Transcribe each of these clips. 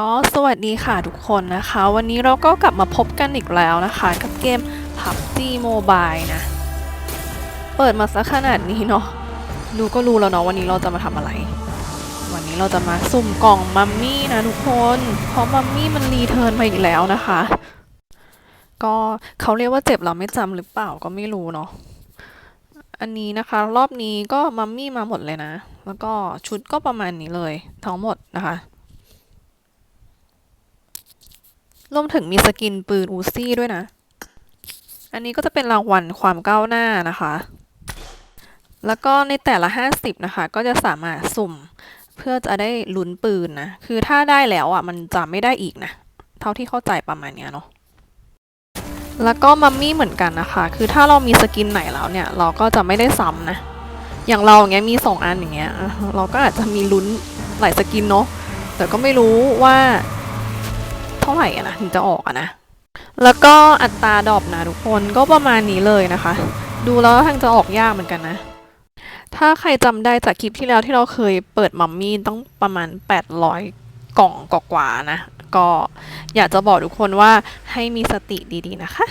ก็สวัสดีค่ะทุกคนนะคะ วันนี้เราก็กลับมาพบกันอีกแล้วนะคะ กับเกม PUBG Mobile นะ เปิดมาสักขนาดนี้เนาะดูก็รู้แล้วเนาะวันนี้เราจะมาทำอะไร วันนี้เราจะมาสุ่มกล่องมัมมี่นะทุกคนเพราะมัมมี่มันรีเทิร์นมาอีกแล้วนะคะ ก็เขาเรียกว่าเจ็บเราไม่จำหรือเปล่าก็ไม่รู้เนาะอันนี้นะคะ รอบนี้ก็มัมมี่มาหมดเลยนะ แล้วก็ชุดก็ประมาณนี้เลยทั้งหมดนะคะ รวมถึงมีสกินปืนอูซี่ด้วยนะ อันนี้ก็จะเป็นรางวัลความก้าวหน้านะคะ แล้วก็ในแต่ละ 50 นะคะ ก็จะสามารถสุ่มเพื่อจะได้ลุ้นปืนนะ คือถ้าได้แล้วอะมันจะไม่ได้อีกนะ เท่าที่เข้าใจประมาณเนี้ยเนาะ แล้วก็มัมมี่เหมือนกันนะคะ คือถ้าเรามีสกินไหนแล้วเนี่ย เราก็จะไม่ได้ซ้ำนะ อย่างเราอย่างเงี้ยมีสองอันอย่างเงี้ย เราก็อาจจะมีลุ้นหลายสกินเนาะ แต่ก็ไม่รู้ว่า ท่าไหร่อะนะถึงจะออกอะนะ แล้วก็อัตราดอปนะทุกคนก็ประมาณนี้เลยนะคะ ดูแล้วทางจะออกยากเหมือนกันนะ ถ้าใครจำได้จากคลิปที่แล้วที่เราเคยเปิดมัมมี่ต้องประมาณ 800 กล่องกว่าๆนะ ก็อยากจะบอกทุกคนว่าให้มีสติดีๆนะคะ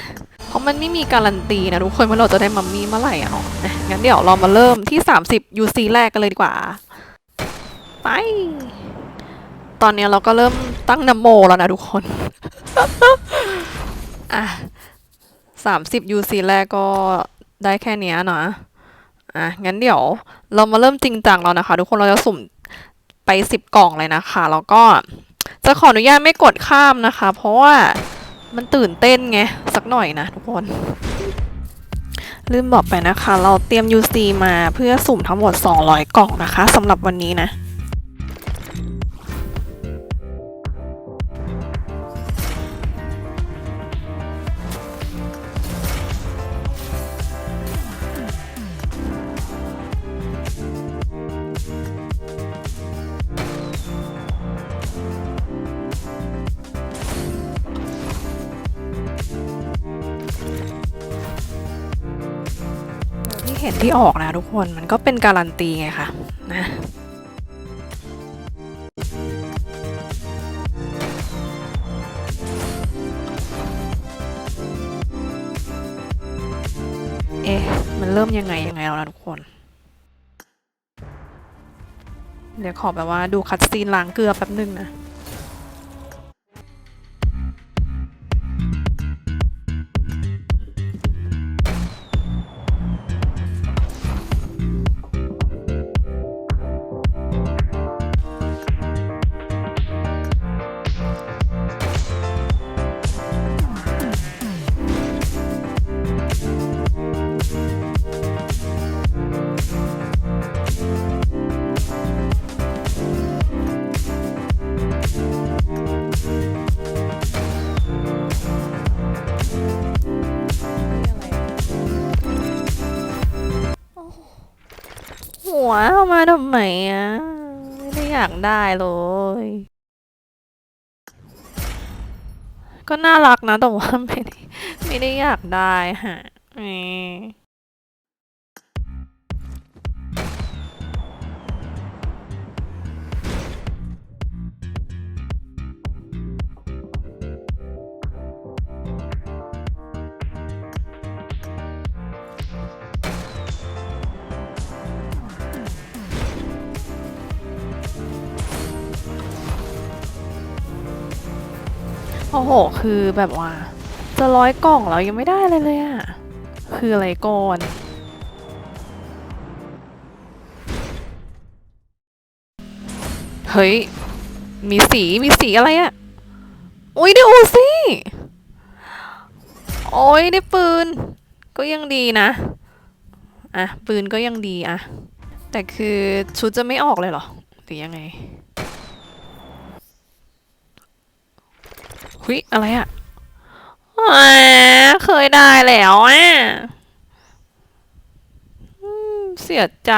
เพราะมันไม่มีการันตีนะทุกคนว่าเราจะได้มัมมี่เมื่อไหร่อะเนาะนะงั้นเดี๋ยวเรามาเริ่มที่ 30 UC แรกกันเลยดีกว่า ไป ตอนนี้เราก็เริ่ม ตั้งนโมแล้วนะทุกคน อะสามสิบ UC แรกก็ได้แค่เนี้ยนะอะงั้นเดี๋ยวเรามาเริ่มจริงจังแล้วนะคะ ทุกคนเราจะสุ่มไปสิบกล่องเลยนะคะ แล้วก็จะขออนุญาตไม่กดข้ามนะคะ เพราะว่ามันตื่นเต้นไง สักหน่อยนะทุกคน ลืมบอกไปนะคะ เราเตรียม UC มาเพื่อสุ่มทั้งหมด 200 กล่องนะคะสำหรับวันนี้นะ ห็นที่ออกนะทุกคนมันก็เป็นการันตีไงคะนะเอ๊ะ มันเริ่มยังไงยังไงแล้วนะทุกคน เดี๋ยวขอแบบว่าดูคัดซีนล้างเกลือแป๊บนึงนะ วเอามาทำไมอะ ไม่ได้อยากได้เลย ก็น่ารักนะแต่ว่าไม่ได้ไม่ได้อยากได้ฮะ โอ้โห คือแบบว่า จะร้อยกล่องแล้วยังไม่ได้อะไรเลยอะคืออะไรก่อนเฮ้ย มีสี มีสีอะไรอะอุ้ยได้อูซี่โอ้ยได้ปืน ก็ยังดีนะ อะ ปืนก็ยังดีอะแต่คือชุดจะไม่ออกเลยเหรอ หรือยังไง หุยอะไรอะเคยได้แล้วอะเสียใจ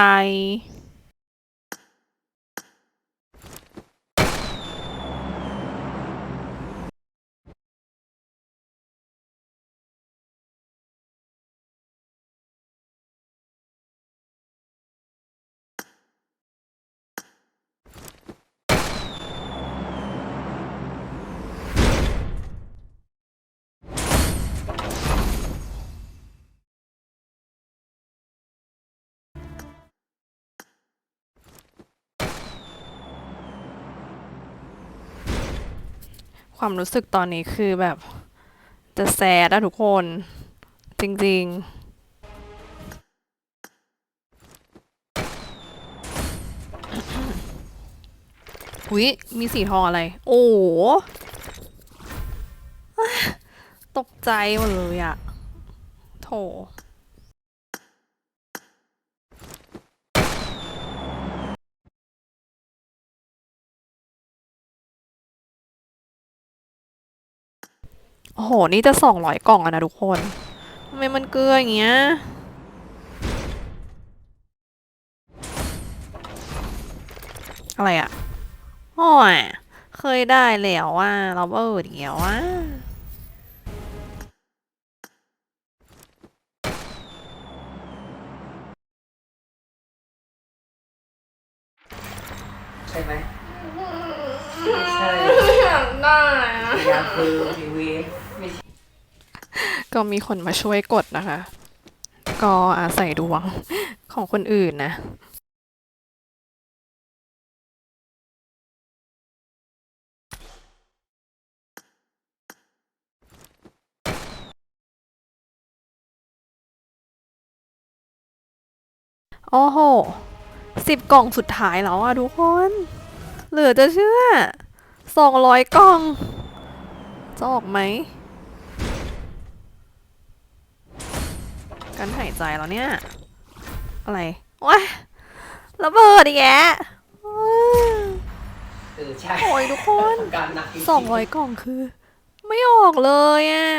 ความรู้สึกตอนนี้คือแบบจะแซดอะทุกคน จริงๆอุ๊ยมีสีทองอะไร โอ้ตกใจหมดเลยอะโถ โอ้โห นี่จะสองร้อยกล่องอะนะทุกคนทำไมมันเกลืออย่างเงี้ย อะไรอะโอ้ยเคยได้แล้วว่าเราเบิร์ดเดียวว่าใช่ไหมไม่ใช่อยากได้อะยาคือทีวีไม่ใช่ ก็มีคนมาช่วยกดนะคะ ก็อาศัยดวงของคนอื่นนะโอ้โหสิบกล่องสุดท้ายแล้วอะทุกคน เหลือจะเชื่อสองร้อยกล่อง จะออกไหม กันหายใจแล้วเนี่ย อะไรว้ายระเบิดอีกแกะเออใช่โอ้ยทุกคนการหนักจริงๆสองร้อยกล่องคือ ไม่ออกเลยอะ่ะ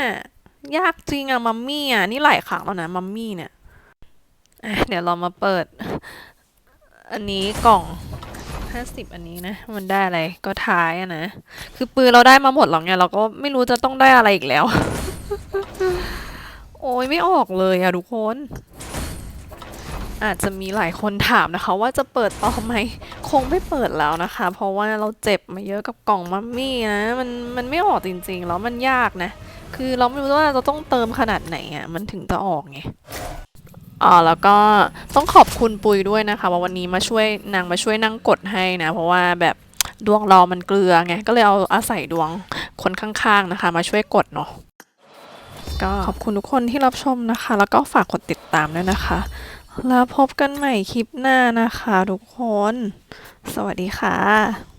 ยากจริงอะมัมมี่อะนี่หลายครั้งแล้วนะมัมมี่เนี่ยอะเดี๋ยวเรามาเปิด อันนี้กล่องห้าสิบอันนี้นะ มันได้อะไรก็ท้ายอะนะ คือปืนเราได้มาหมดแล้วไงเราก็ไม่รู้จะต้องได้อะไรอีกแล้ว โอ้ยไม่ออกเลยอะทุกคน อาจจะมีหลายคนถามนะคะ ว่าจะเปิดต่อไหมคงไม่เปิดแล้วนะคะ เพราะว่าเราเจ็บมาเยอะกับกล่องมัมมี่นะมันมันไม่ออกจริง ๆ แล้วมันยากนะ คือเราไม่รู้ว่าเราต้องเติมขนาดไหนอะมันถึงจะออกไงอ๋อแล้วก็ต้องขอบคุณปุยด้วยนะคะว่าวันนี้มาช่วยนางมาช่วยนั่งกดให้นะ เพราะว่าแบบดวงรามันเกลือไงก็เลยเอาอาศัยดวงคนข้างๆนะคะ มาช่วยกดเนาะ ก็ขอบคุณทุกคนที่รับชมนะคะ แล้วก็ฝากกดติดตามด้วยนะคะ แล้วพบกันใหม่คลิปหน้านะคะ ทุกคน สวัสดีค่ะ